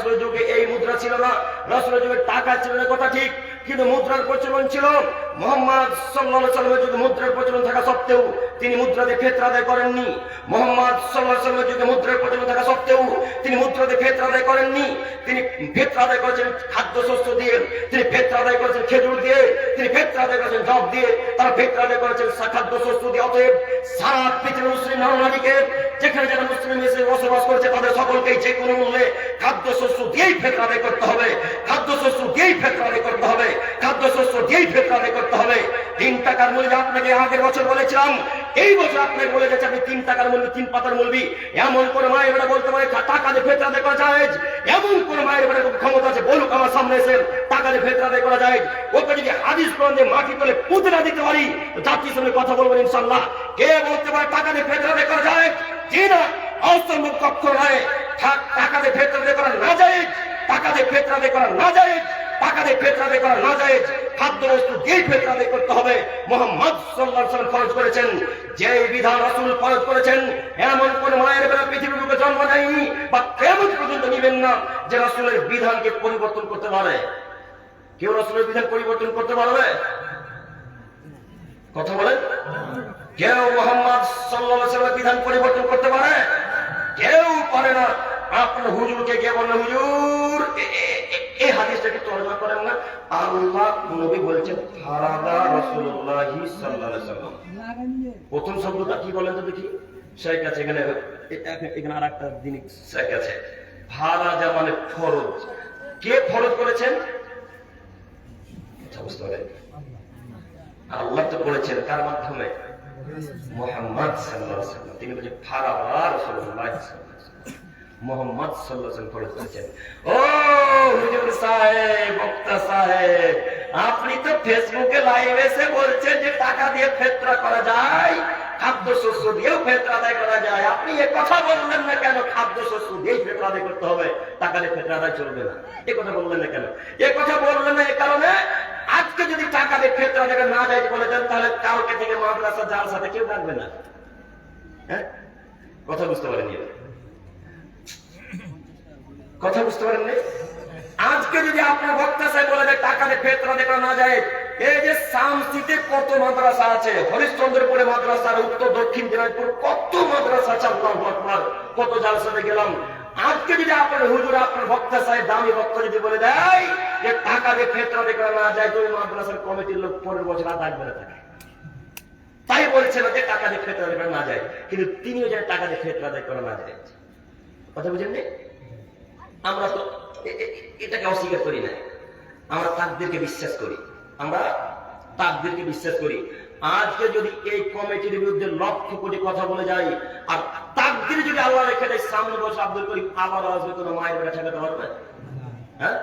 রসুলের যুগে এই মুদ্রা ছিল না। রসুলের যুগে টাকা ছিল না, কথা ঠিক। কিন্তু মুদ্রার প্রচলন ছিল। মোহাম্মদ সাল্লাহ সাল্লামের যুগে মুদ্রার প্রচলন থাকা সত্ত্বেও তিনি মুদ্রাতে ফেতরা আদায় করেননি। মোহাম্মদ সাল্লাহ সাল্লামের যুগে মুদ্রার প্রচলন থাকা সত্ত্বেও তিনি মুদ্রাতে ক্ষেত্র আদায় করেননি। তিনি ফেতরা আদায় করেছেন খাদ্যশস্য দিয়ে, তিনি ফেতরা আদায় করেছেন খেজুর দিয়ে তিনি কোনো টাকার মূল্যে আপনাকে আগের বছর বলেছিলাম। এই বছর আপনাকে বলে যাচ্ছে আপনি তিন টাকার মূল্য, তিন পাতার মূল্যি এমন করে মায়ের বলতে পারে টাকা দিয়ে ফেতরা আদায় করা যায়। এমন করে মায়ের ক্ষমতা আছে, বলুক আমার সামনে এসে। টাকা দিয়ে আদায় করা যায়। ওকে যদি হাদিস কোরআন দিয়ে মাটি তোলে পুঁতে দিতে পারি জাতির সঙ্গে কথা বলবেন ইনশাল্লাহ কে বলতে পারে টাকা দিয়ে ফেতরা আদায় করা যায়? জি না অসম্ভব কক্ষ নয় টাকা দিয়ে ফেতরা আদায় করা না যায়। টাকা দিয়ে ফেতরা আদায় করা না যায়। টাকা দিয়ে ফেতরা আদায় করা না যায়। খাদ্য বস্তু দিয়েই ফেতরা আদায় করতে হবে। মোহাম্মদ সাল্লাল্লাহু আলাইহি ফরজ করেছেন। যে বিধান রাসূল ফরজ করেছেন, এমন কোন মায়ের বেলা পৃথিবীর বুকে জন্ম নেয়নি বা কেমন পর্যন্ত নিবেন না যে রাসূলের বিধানকে পরিবর্তন করতে পারে। কেউ রাসূলের বিধান পরিবর্তন করতে পারবে? কথা বলেন। কেউ মোহাম্মদ ওয়াসাল্লামের বিধান পরিবর্তন করতে পারে? কেউ পারে না। আপনার হুজুরকে হুজুর এই হাদিসটা তর্জমা না? আল্লাহ নবী ফারাদা সাল্লাল্লাহু প্রথম শব্দটা কি বলেন তো দেখি। শেখ আছে এখানে, এখানে- আর একটা দিন শেখ আছে। ফারাজা মানে ফরজ। কে ফরজ করেছেন? বুঝতে পারেন আল্লাহ তো করেছেন কার মাধ্যমে মোহাম্মদ তিনি বলেছেন ওয়াসাল্লাম মোহাম্মদ করেছেন ও হুজুর সাহেব, বক্তা সাহেব, আপনি তো ফেসবুকে লাইভে এসে বলছেন যে টাকা দিয়ে ফেতরা করা যায় খাদ্য শস্য দিয়েও ফেতরা আদায় করা যায়। আপনি এ কথা বললেন না কেন? খাদ্য শস্য দিয়েই ফেতরা আদায় করতে হবে। টাকা দিয়ে ফেতরা আদায় চলবে না। এ কথা বললেন না কেন? এ কথা বললেন না এ কারণে আজকে যদি টাকা দিয়ে ফেতরা আদায় না যায় বলে দেন, তাহলে কালকে থেকে মাদ্রাসা যার সাথে কেউ থাকবে না। হ্যাঁ? কথা বুঝতে পারেনি কথা বুঝতে পারেননি? আজকে যদি আপনার বক্তা সাহেব বলে যে টাকা দিয়ে ফেতরা দেখা না যায়, এই যে সামসিতে কত মাদ্রাসা আছে, হরিশ্চন্দ্রপুরে মাদ্রাসা আর উত্তর, দক্ষিণ দিনাজপুর, কত মাদ্রাসা আছে আকবার, কত জালসাতে গেলাম। আজকে যদি আপনার হুজুর, আপনার সাহেব, দামি যদি বলে দেয় যে টাকা দিয়ে ফেতরা না যায় মাদ্রাসার কমিটির লোক পরের বছর আর থাকে। তাই যে টাকা দিয়ে ফেতরা না যায়। কিন্তু তিনিও যেন টাকা দিয়ে ফেতরা না যায়। কথা বুঝেননি? আমরা তো এটাকে অস্বীকার করি না। আমরা তাকদেরকে বিশ্বাস করি। আমরা তাকদেরকে বিশ্বাস করি। আজকে যদি এই কমিটির বিরুদ্ধে লক্ষ কোটি কথা বলে যাই, আর তাকদের যদি আল্লাহ রেখে দেয়, সামনে বসে আব্দুল করিম আবার আসবে কোনো মায়ের বেটা ঠেকাতে পারবে হ্যাঁ?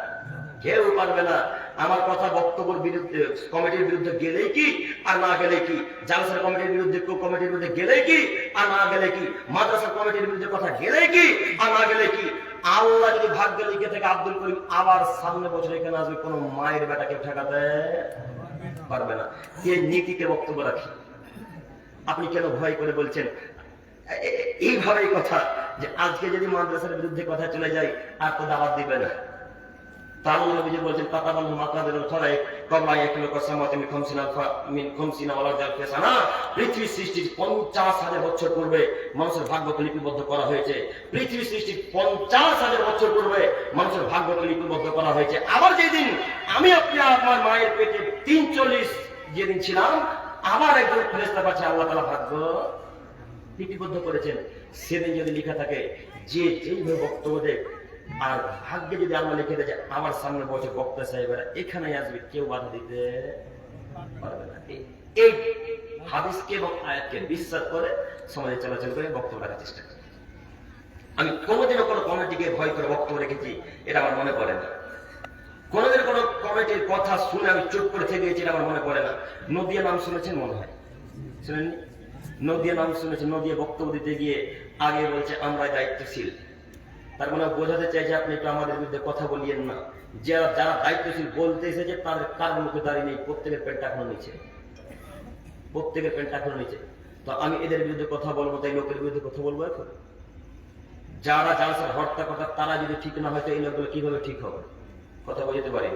কেউ পারবে না। আমার কথা বক্তব্যের বিরুদ্ধে, কমিটির বিরুদ্ধে গেলেই কি, আর না গেলে কি? জালসার কমিটির বিরুদ্ধে কেউ কমিটির বিরুদ্ধে গেলেই কি, আর না গেলে কি? মাদ্রাসা কমিটির বিরুদ্ধে কথা গেলেই কি, আর না গেলে কি? আল্লাহ যদি ভাগ্যে লিখে থেকে, আব্দুল করিম আবার সামনে বছর এখানে আসবে, কোনো মায়ের বেটাকে ঠেকাতে পারবে না। এই নীতিকে বক্তব্য রাখি। আপনি কেন ভয় করে বলছেন? এইভাবেই কথা যে আজকে যদি মাদ্রাসার বিরুদ্ধে কথা চলে যায়, আর তো দাওয়াত দিবে না। মিন খামসিনা খামসিনা ওয়ালা জাল ফিসানা। পৃথিবী সৃষ্টির 50 হাজার বছর মানুষের লিপিবদ্ধ করা হয়েছে। পৃথিবী সৃষ্টির 50 হাজার বছর মানুষের লিপিবদ্ধ করা হয়েছে। আবার যেদিন আমি আপনি আমার মায়ের পেটে 43 যেদিন ছিলাম, আবার একজন ফেরেশতা পাচ্ছে আল্লাহ তাআলা ভাগ্য লিপিবদ্ধ করেছেন। সেদিন যদি লেখা থাকে, যে যেইভাবে বক্তব্য দেয়, আর ভাগ্যে যদি আল্লাহ লিখে দেয় যে আমার সামনে বসে বক্তা সাহেবেরা এখানে আসবে, কেউ বাধা দিতে পারবে না। এই- এই হাদিসকে এবং আয়াতকে বিশ্বাস করে সমাজে চলাচল করে বক্তব্য রাখার চেষ্টা করি। আমি কোনোদিনও কোনো কমিটিকে ভয় করে বক্তব্য রেখেছি, এটা আমার মনে পড়ে না। কোনোদিন কোনো কমিটির কথা শুনে আমি চুপ করে থেকে গেছি এটা আমার মনে পড়ে না। নদিয়া নাম শুনেছেন মনে হয়। শুনেননি? নদিয়া নাম শুনেছে, নদিয়া বক্তব্য দিতে গিয়ে আগে বলছে আমরা দায়িত্বশীল। তার মানে বোঝাতে চাইছে আপনি একটু আমাদের বিরুদ্ধে কথা বলিয়েন না। যারা যারা দায়িত্বশীল বলতে এসেছে, তাদের কার মুখে দাঁড়িয়ে নেই? প্রত্যেকের পেনটা এখনও নিচে। প্রত্যেকের পেনটা এখনও নিচে। তো আমি এদের বিরুদ্ধে কথা বলব, তাই লোকের বিরুদ্ধে কথা বলব এখন? যারা জালসার হত্যা কথা তারা যদি ঠিক না হয়, তো এই লোকগুলো কীভাবে ঠিক হবে? কথা বুঝতে পারি